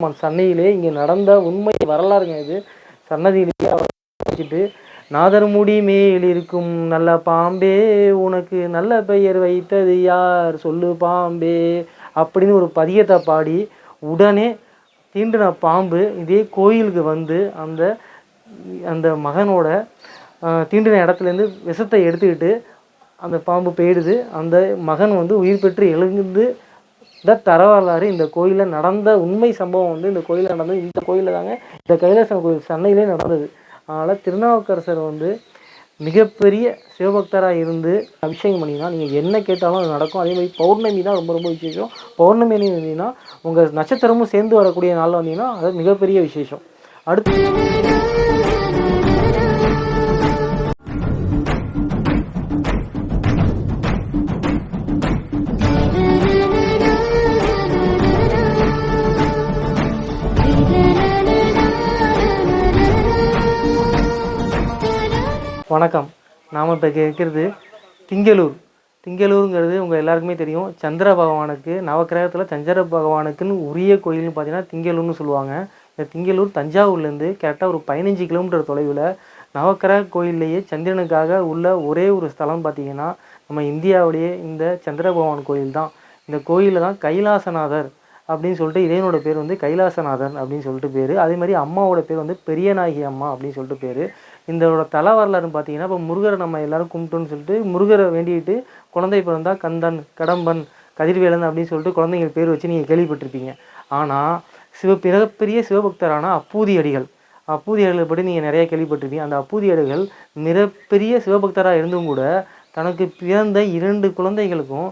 சன்னையிலே இங்கே நடந்த உண்மை வரலாறுங்க இது. சன்னதியிலேயே அவர் வச்சுட்டு நாதர்முடி மேல் இருக்கும் நல்ல பாம்பே உனக்கு நல்ல பெயர் வைத்தது யார்? சொல்லு பாம்பே அப்படின்னு ஒரு பதியத்தை பாடி உடனே தீண்டின பாம்பு இதே கோயிலுக்கு வந்து அந்த அந்த மகனோட தீண்டின இடத்துலேருந்து விஷத்தை எடுத்துக்கிட்டு அந்த பாம்பு போயிடுது. அந்த மகன் வந்து உயிர் பெற்று எழுந்து இந்த தரவரலாறு இந்த கோயிலில் நடந்த உண்மை சம்பவம் வந்து இந்த கோயிலில் நடந்தது. இந்த கோயிலில் தாங்க இந்த கைலாசம் கோயில் சென்னையிலே நடந்தது. அதனால் திருநாவுக்கரசர் வந்து மிகப்பெரிய சிவபக்தராக இருந்து அபிஷேகம் பண்ணினா நீங்கள் என்ன கேட்டாலும் அது நடக்கும். அதே மாதிரி பௌர்ணமி தான் ரொம்ப ரொம்ப விசேஷம். பௌர்ணமி வந்தீங்கன்னா உங்கள் நட்சத்திரமும் சேர்ந்து வரக்கூடிய நாளில் வந்தீங்கன்னா அது மிகப்பெரிய விசேஷம். அடுத்து வணக்கம். நாம் இப்போ கேட்குறது திங்களூர். திங்களூருங்கிறது உங்கள் எல்லாருக்குமே தெரியும். சந்திர பகவானுக்கு நவக்கிரகத்தில் சந்திர பகவானுக்குன்னு உரிய கோயில்னு பார்த்தீங்கன்னா திங்களூர்னு சொல்லுவாங்க. இந்த திங்களூர் தஞ்சாவூர்லேருந்து கரெக்டாக ஒரு பதினஞ்சு கிலோமீட்டர் தொலைவில் நவக்கிரக கோயில்லையே சந்திரனுக்காக உள்ள ஒரே ஒரு ஸ்தலம் பார்த்தீங்கன்னா நம்ம இந்தியாவிலேயே இந்த சந்திர பகவான் கோயில் தான். இந்த கோயிலில் தான் கைலாசநாதர் அப்படின்னு சொல்லிட்டு இறைவனோட பேர் வந்து கைலாசநாதன் அப்படின்னு சொல்லிட்டு பேர். அதே மாதிரி அம்மாவோட பேர் வந்து பெரியநாயகி அம்மா அப்படின்னு சொல்லிட்டு பேர். இதோட தல வரலாறுன்னு பார்த்தீங்கன்னா இப்போ முருகரை நம்ம எல்லாரும் கும்பிட்டோன்னு சொல்லிட்டு முருகரை வேண்டிட்டு குழந்தை பிறந்தா கந்தன் கடம்பன் கதிர்வேலன் அப்படின்னு சொல்லிட்டு குழந்தைங்க பேர் வச்சு நீங்கள் கேள்விப்பட்டிருப்பீங்க. ஆனால் சிவ மிகப்பெரிய சிவபக்தரான அப்பூதி அடிகள் அப்பூதி அடிகளை பற்றி நீங்கள் நிறைய கேள்விப்பட்டிருப்பீங்க. அந்த அப்பூதி அடிகள் மிகப்பெரிய சிவபக்தராக இருந்தும் கூட தனக்கு பிறந்த இரண்டு குழந்தைகளுக்கும்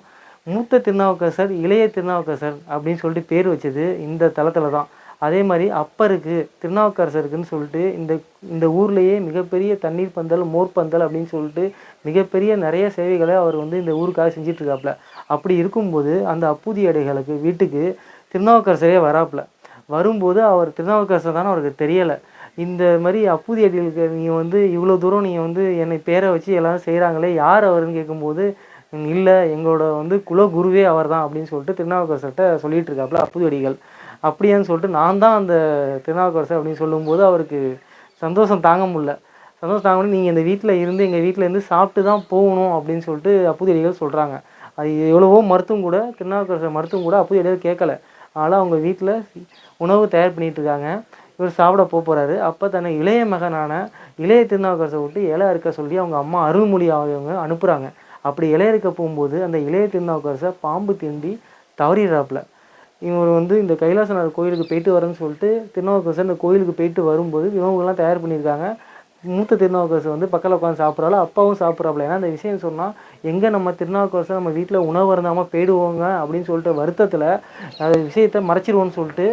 மூத்த திருநாவுக்கரசர் இளைய திருநாவுக்கரசர் அப்படின்னு சொல்லிட்டு பேர் வச்சது இந்த தலத்தில் தான். அதே மாதிரி அப்பருக்கு திருநாவுக்கரசருக்குன்னு சொல்லிட்டு இந்த இந்த ஊர்லேயே மிகப்பெரிய தண்ணீர் பந்தல் மோர் பந்தல் அப்படின்னு சொல்லிட்டு மிகப்பெரிய நிறைய சேவைகளை அவர் வந்து இந்த ஊருக்காக செஞ்சுட்டு அப்படி இருக்கும்போது அந்த அப்பூதி அடைகளுக்கு வீட்டுக்கு திருநாவுக்கரசரே வராப்புல வரும்போது அவர் திருநாவுக்கரசர் தானே அவருக்கு தெரியலை. இந்த மாதிரி அப்பூதி அடிகளுக்கு நீங்கள் வந்து இவ்வளோ தூரம் நீங்கள் வந்து என்னை பேரை வச்சு எல்லாரும் செய்கிறாங்களே யார் அவருன்னு கேட்கும்போது இல்லை எங்களோட வந்து குல குருவே அவர் தான் அப்படின்னு சொல்லிட்டு திருநாவுக்கரசர்கிட்ட சொல்லிட்டு இருக்காப்புல அப்பூதி அடிகள். அப்படியான்னு சொல்லிட்டு நான் தான் அந்த திருநாவுக்கரசர் அப்படின்னு சொல்லும்போது அவருக்கு சந்தோஷம் தாங்க முடியல. சந்தோஷம் தாங்க நீங்கள் இந்த வீட்டில் இருந்து எங்கள் வீட்டில் இருந்து சாப்பிட்டு தான் போகணும் அப்படின்னு சொல்லிட்டு அப்பூதி அடிகள் சொல்கிறாங்க அது எவ்வளவோ மருத்துவம் கூட திருநாவுக்கரசர் மருத்துவம் கூட அப்பூதி அடிகள் கேட்கல. அதனால் அவங்க வீட்டில் உணவு தயார் பண்ணிகிட்டு இருக்காங்க. இவர் சாப்பிட போக போகிறாரு அப்போ தன்னை இளைய மகனான இளைய திருநாவுக்கரசை விட்டு இலை அறுக்க சொல்லி அவங்க அம்மா அருள்மொழி அவங்க அனுப்புகிறாங்க அப்படி இலை இருக்க போகும்போது அந்த இளைய திருநாவுக்கரசை பாம்பு தீண்டி தவறிடுறாப்புல. இவர் வந்து இந்த கைலாசநாதர் கோயிலுக்கு போயிட்டு வரேன்னு சொல்லிட்டு திருநாவுக்கரசர் இந்த கோயிலுக்கு போயிட்டு வரும்போது உணவுகள்லாம் தயார் பண்ணியிருக்காங்க. மூத்த திருநாவுக்கரசர் வந்து பக்கத்தில் உட்காந்து சாப்பிட்றாலும் அப்பாவும் சாப்பிட்றாப்புல. ஏன்னா அந்த விஷயம் சொன்னால் எங்கே நம்ம திருநாவுக்கரசர் நம்ம வீட்டில் உணவு இருந்தாமல் போயிடுவோங்க அப்படின்னு சொல்லிட்டு வருத்தத்தில் அந்த விஷயத்தை மறைச்சிருவோன்னு சொல்லிட்டு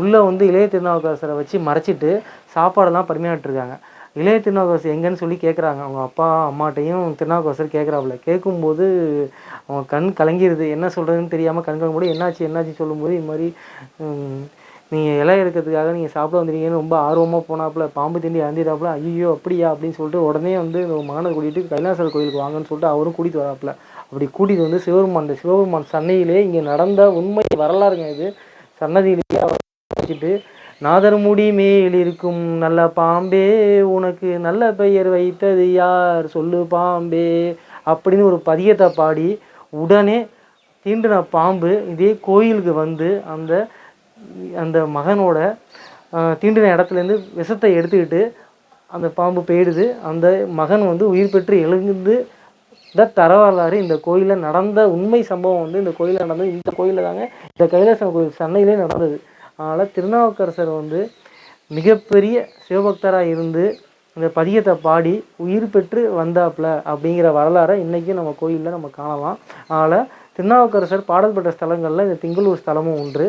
உள்ளே வந்து இளைய திருநாவுக்கரசரை வச்சு மறைச்சிட்டு சாப்பாடெல்லாம் பரிமாறிட்டுருக்காங்க. இளைய திருநாவுக்கரசர் எங்கன்னு சொல்லி கேட்குறாங்க அவங்க அப்பா அம்மாட்டையும் திருநாவுக்கரசர் கேட்குறாப்புல கேட்கும்போது அவங்க கண் கலங்கிருது. என்ன சொல்கிறதுன்னு தெரியாமல் கண் கலங்கும்போது என்னாச்சு என்னாச்சு சொல்லும்போது இது மாதிரி நீங்கள் இலை எடுக்கிறதுக்காக நீங்கள் சாப்பிட வந்துருக்கீங்கன்னு ரொம்ப ஆர்வமாக போனாப்புல பாம்பு திண்டி இறந்திடாப்புல ஐயோ அப்படியா அப்படின்னு சொல்லிட்டு உடனே வந்து மாணவர் கூட்டிகிட்டு கைலாசர் கோயிலுக்கு வாங்கன்னு சொல்லிட்டு அவரும் கூட்டிகிட்டு வராப்புல. அப்படி கூட்டிகிட்டு வந்து சிவபெருமான் இந்த சிவபெருமான் சன்னையிலே இங்கே நடந்த உண்மை வரலாறுங்க இது. சன்னதியிலேயே அவர் வச்சுட்டு நாதர்முடி மேல் இருக்கும் நல்ல பாம்பே உனக்கு நல்ல பெயர் வைத்தது யார்? சொல்லு பாம்பே அப்படின்னு ஒரு பதியத்தை பாடி உடனே தீண்டின பாம்பு இதே கோயிலுக்கு வந்து அந்த அந்த மகனோட தீண்டின இடத்துலேருந்து விஷத்தை எடுத்துக்கிட்டு அந்த பாம்பு போயிடுது. அந்த மகன் வந்து உயிர் பெற்று எழுந்து இந்த தரவரலாறு இந்த கோயிலில் நடந்த உண்மை சம்பவம் வந்து இந்த கோயிலில் நடந்தது. இந்த கோயிலில் தாங்க இந்த கைலாசம் கோயில் சென்னையிலே நடந்தது. அதனால் திருநாவுக்கரசர் வந்து மிகப்பெரிய சிவபக்தராக இருந்து இந்த பதியத்தை பாடி உயிர் பெற்று வந்தாப்புல அப்படிங்கிற வரலாறை இன்றைக்கும் நம்ம கோயிலில் நம்ம காணலாம். அதனால் திருநாவுக்கரசர் பாடல் பெற்ற ஸ்தலங்களில் இந்த திங்களூர் ஸ்தலமும் ஒன்று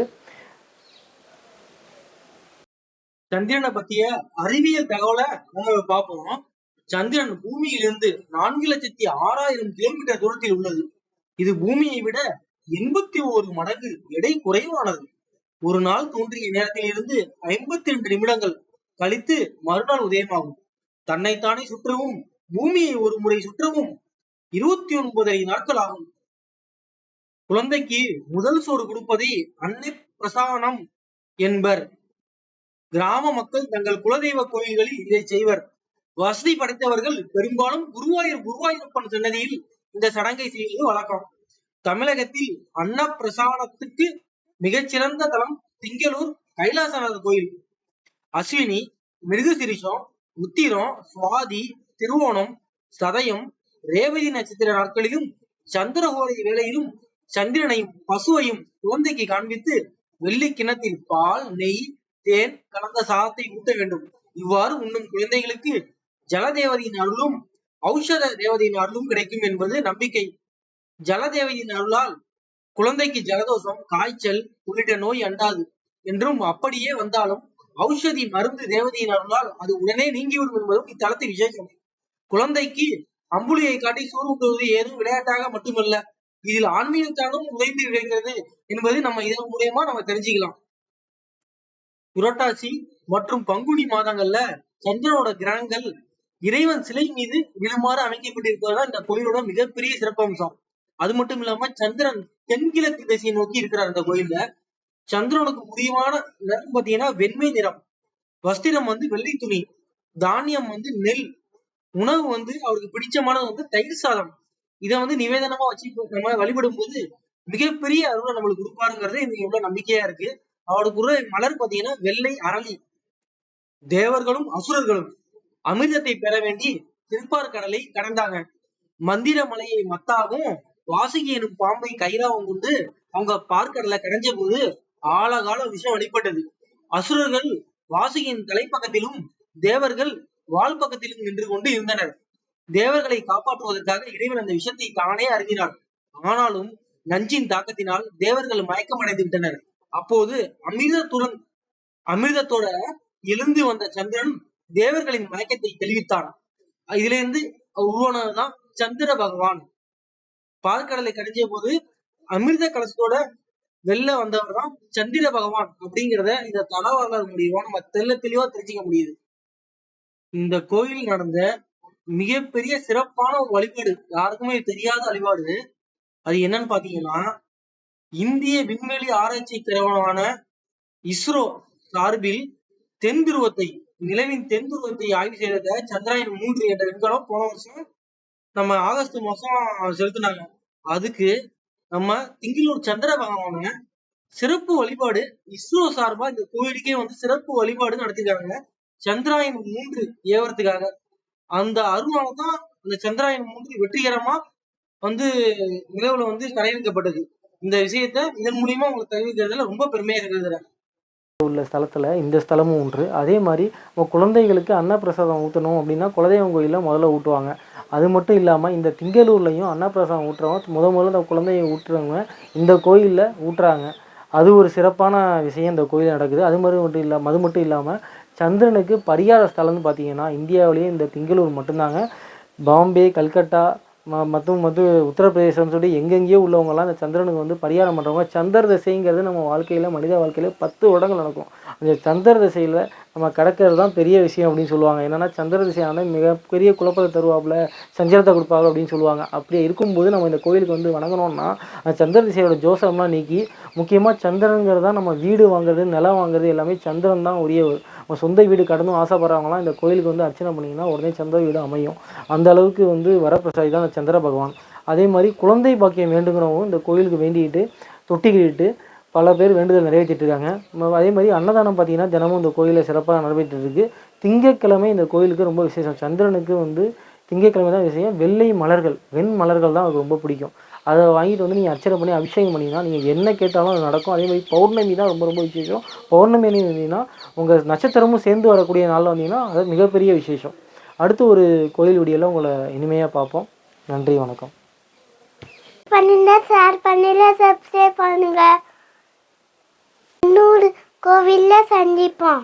சந்திரனை பற்றிய அறிவியல் தகவலை நம்ம பார்ப்போம். சந்திரன் பூமியிலிருந்து நான்கு லட்சத்தி ஆறாயிரம் கிலோமீட்டர் தூரத்தில் உள்ளது. இது பூமியை விட எண்பத்தி ஒரு மடங்கு எடை குறைவானது. ஒரு நாள் தோன்றிய நேரத்திலிருந்து ஐம்பத்தி ரெண்டு நிமிடங்கள் கழித்து மறுநாள் உதயமாகும். தன்னைத்தானே சுற்றவும் பூமியை ஒரு முறை சுற்றவும். இருபத்தி ஒன்பதரை நாட்கள் ஆகும். குழந்தைக்கு முதல் சோறு கொடுப்பதை அன்னை பிரசானம் என்பர். கிராம மக்கள் தங்கள் குலதெய்வ கோயில்களில் இதை செய்வர். வசதி படைத்தவர்கள் பெரும்பாலும் குருவாயூர் குருவாயூரப்பன் சன்னதியில் இந்த சடங்கை செய்வது வழக்கம். தமிழகத்தில் அன்னப்பிரசானத்துக்கு மிகச்சிறந்த தலம் திங்களூர் கைலாசநாதர் கோயில். அஸ்வினி மிருகசிரிஷம் உத்திரம் சுவாதி திருவோணம் சதயம் ரேவதி நட்சத்திர நாட்களிலும் சந்திரகோரை வேளையிலும் சந்திரனையும் பசுவையும் குழந்தைக்கு காண்பித்து வெள்ளி கிணத்தில் பால் நெய் தேன் கலந்த சாதத்தை ஊட்ட வேண்டும். இவ்வாறு உண்ணும் குழந்தைகளுக்கு ஜலதேவதியின் அருளும் ஔஷத தேவதையின் அருளும் கிடைக்கும் என்பது நம்பிக்கை. ஜலதேவதியின் அருளால் குழந்தைக்கு ஜலதோஷம் காய்ச்சல் உள்ளிட்ட நோய் அண்டாது. என்றும் அப்படியே வந்தாலும் ஔஷதி மருந்து தேவதையின் அருளால் அது உடனே நீங்கிவிடும் என்பதும் இத்தலத்து விசேஷம். குழந்தைக்கு அம்புலியை காட்டி சோறு ஊட்டுவது ஏதும் விளையாட்டாக மட்டுமல்ல இதில் ஆன்மீகத்தாலும் உழைந்து இருக்கிறது என்பது நம்ம இதன் மூலியமா நம்ம தெரிஞ்சுக்கலாம். புரட்டாசி மற்றும் பங்குனி மாதங்கள்ல சந்திரனோட கிரகங்கள் இறைவன் சிலை மீது விழுமாறு அமைக்கப்பட்டிருப்பதா இந்த கோயிலோட மிகப்பெரிய சிறப்பம்சம். அது மட்டும் இல்லாம சந்திரன் தென்கிழக்கு திசையை நோக்கி இருக்கிறார் இந்த கோயில்ல. சந்திரனுக்கு முடிவான நிறம் பாத்தீங்கன்னா வெண்மை நிறம். வஸ்திரம் வந்து வெள்ளை துணி. தானியம் வந்து நெல். உணவு வந்து அவருக்கு பிடிச்சமானது வந்து தயிர் சாதம். இதை வந்து நிவேதனமா வச்சு நம்ம வழிபடும் போது மிகப்பெரிய அருளை நம்மளுக்கு கொடுப்பாருங்கிறது எனக்கு எவ்வளவு நம்பிக்கையா இருக்கு. அவருக்கு உள்ள மலர் பாத்தீங்கன்னா வெள்ளை அரளி. தேவர்களும் அசுரர்களும் அமிர்தத்தை பெற வேண்டி திருப்பார் கடலை கடந்தாங்க. மந்திர மலையை மத்தாகவும் வாசுகி எனும் பாம்பை கயிறாவும் கொண்டு அவங்க பார்க்கடலை கடைஞ்ச போது ஆழகால விஷம் வெளிப்பட்டது அசுரர்கள் வாசுகியின் தலைப்பக்கத்திலும் தேவர்கள் வால் பக்கத்திலும் நின்று கொண்டு இருந்தனர். தேவர்களை காப்பாற்றுவதற்காக இறைவன் அந்த விஷத்தை தானே அறிந்தினான் ஆனாலும் நஞ்சின் தாக்கத்தினால் தேவர்கள் மயக்கம் அடைந்து விட்டனர் அப்போது அமிர்தத்துடன் அமிர்தத்தோட எழுந்து வந்த சந்திரன் தேவர்களின் மயக்கத்தை தெளிவித்தான். இதுல இருந்து உருவானதுதான் சந்திர பகவான். பால்கடலை கடைஞ்ச போது அமிர்த கலசத்தோட வெளில வந்தவர் தான் சந்திர பகவான் அப்படிங்கிறத இந்த தல வரலாறு மூலியமா நம்ம தெல்ல தெளிவா தெரிஞ்சுக்க முடியுது. இந்த கோயில் நடந்த மிகப்பெரிய சிறப்பான ஒரு வழிபாடு யாருக்குமே தெரியாத வழிபாடு அது என்னன்னு பாத்தீங்கன்னா இந்திய விண்வெளி ஆராய்ச்சி நிறுவனமான இஸ்ரோ சார்பில் தென் துருவத்தை நிலவின் தென் துருவத்தை ஆய்வு செய்த சந்திராயன் மூன்று என்ற விண்கலம் போன வருஷம் நம்ம ஆகஸ்ட் மாசம் செலுத்தினாங்க. அதுக்கு நம்ம திங்களூர் சந்திர பகவான சிறப்பு வழிபாடு இஸ்ரோ சார்பா இந்த கோயிலுக்கே வந்து சிறப்பு வழிபாடு நடத்திருக்காங்க. சந்திராயன் மூன்று ஏவரத்துக்காக அந்த அருளால தான் அந்த சந்திராயன் மூன்று வெற்றிகரமா வந்து நிலவுல வந்து தரையிறக்கப்பட்டது இந்த விஷயத்த இதன் மூலியமா உங்களுக்கு தெரிவிக்கிறதுல ரொம்ப பெருமையா இருக்கிறது உள்ள ஸ்தலத்தில் இந்த ஸ்தலமும் ஒன்று அதே மாதிரி குழந்தைகளுக்கு அன்னப்பிரசாதம் ஊற்றணும் அப்படின்னா குலதெய்வம் கோயிலில் முதல்ல ஊட்டுவாங்க. அது மட்டும் இல்லாமல் இந்த திங்களூர்லேயும் அன்னப்பிரசாதம் ஊட்டுறவங்க முத முதல்ல இந்த குழந்தைய ஊட்டுறவங்க இந்த கோயிலில் ஊட்டுறாங்க. அது ஒரு சிறப்பான விஷயம் இந்த கோயில் நடக்குது. அது மாதிரி மட்டும் இல்லாமல் அது மட்டும் இல்லாமல் சந்திரனுக்கு பரிகார ஸ்தலம்னு பார்த்தீங்கன்னா இந்தியாவிலேயே இந்த திங்களூர் மட்டும்தாங்க. பாம்பே கல்கட்டா ம மற்றும் வந்து உத்தரப்பிரதேசம்னு சொல்லி எங்கெங்கேயோ உள்ளவங்கலாம் அந்த சந்திரனுக்கு வந்து பரிகாரம் பண்ணுறவங்க சந்திர திசைங்கிறது நம்ம வாழ்க்கையில் மனித வாழ்க்கையில் பத்து வருடங்கள் நடக்கும். அந்த சந்திர திசையில் நம்ம கடக்கிறது தான் பெரிய விஷயம் அப்படின்னு சொல்லுவாங்க. என்னென்னா சந்திர திசையான மிகப்பெரிய குழப்பத்தை தருவாப்புல சஞ்சலத்தை கொடுப்பாங்க அப்படின்னு சொல்லுவாங்க. அப்படி இருக்கும்போது நம்ம இந்த கோயிலுக்கு வந்து வணங்கணும்னா அந்த சந்திர திசையோட ஜோசம்லாம் நீக்கி முக்கியமாக சந்திரங்கிறது தான் நம்ம வீடு வாங்குறது நிலம் வாங்குறது எல்லாமே சந்திரன் தான் உரியவர் நம்ம சொந்த வீடு கடந்தும் ஆசைப்படுறவங்களாம் இந்த கோயிலுக்கு வந்து அர்ச்சனை பண்ணிங்கன்னா உடனே சொந்த வீடு அமையும். அந்த அளவுக்கு வந்து வரப்பிரசாதி தான் சந்திர பகவான். அதே மாதிரி குழந்தை பாக்கியம் வேண்டுங்கிறவங்க இந்த கோயிலுக்கு வேண்டிக்கிட்டு தொட்டிக்கிட்டு பல பேர் வேண்டுதல் நிறைவேற்றிட்டு இருக்காங்க. அதே மாதிரி அன்னதானம் பார்த்தீங்கன்னா தினமும் இந்த கோயிலில் சிறப்பாக நடைபெற்று இருக்கு. திங்கட்கிழமை இந்த கோயிலுக்கு ரொம்ப விசேஷம். சந்திரனுக்கு வந்து திங்கட்கிழமை தான் விஷயம் வெள்ளை மலர்கள் வெண் மலர்கள் தான் அவருக்கு ரொம்ப பிடிக்கும். அதை வாங்கிட்டு வந்து நீங்கள் அர்ச்சனை பண்ணி அபிஷேகம் பண்ணிங்கன்னா நீங்கள் என்ன கேட்டாலும் அது நடக்கும். அதே மாதிரி பௌர்ணமி தான் ரொம்ப ரொம்ப விசேஷம். பௌர்ணமி இருந்தீங்கன்னா வந்தீங்கன்னா உங்கள் நட்சத்திரமும் சேர்ந்து வரக்கூடிய நாளில் வந்தீங்கன்னா அது மிகப்பெரிய விசேஷம். அடுத்து ஒரு கோயில் விடியெல்லாம் உங்களை இனிமையாக பார்ப்போம். நன்றி வணக்கம். பண்ணுங்க ஷேர் பண்ணுங்க சப்ஸ்கிரைப் பண்ணுங்க. இன்னொரு கோவிலில் சந்திப்போம்.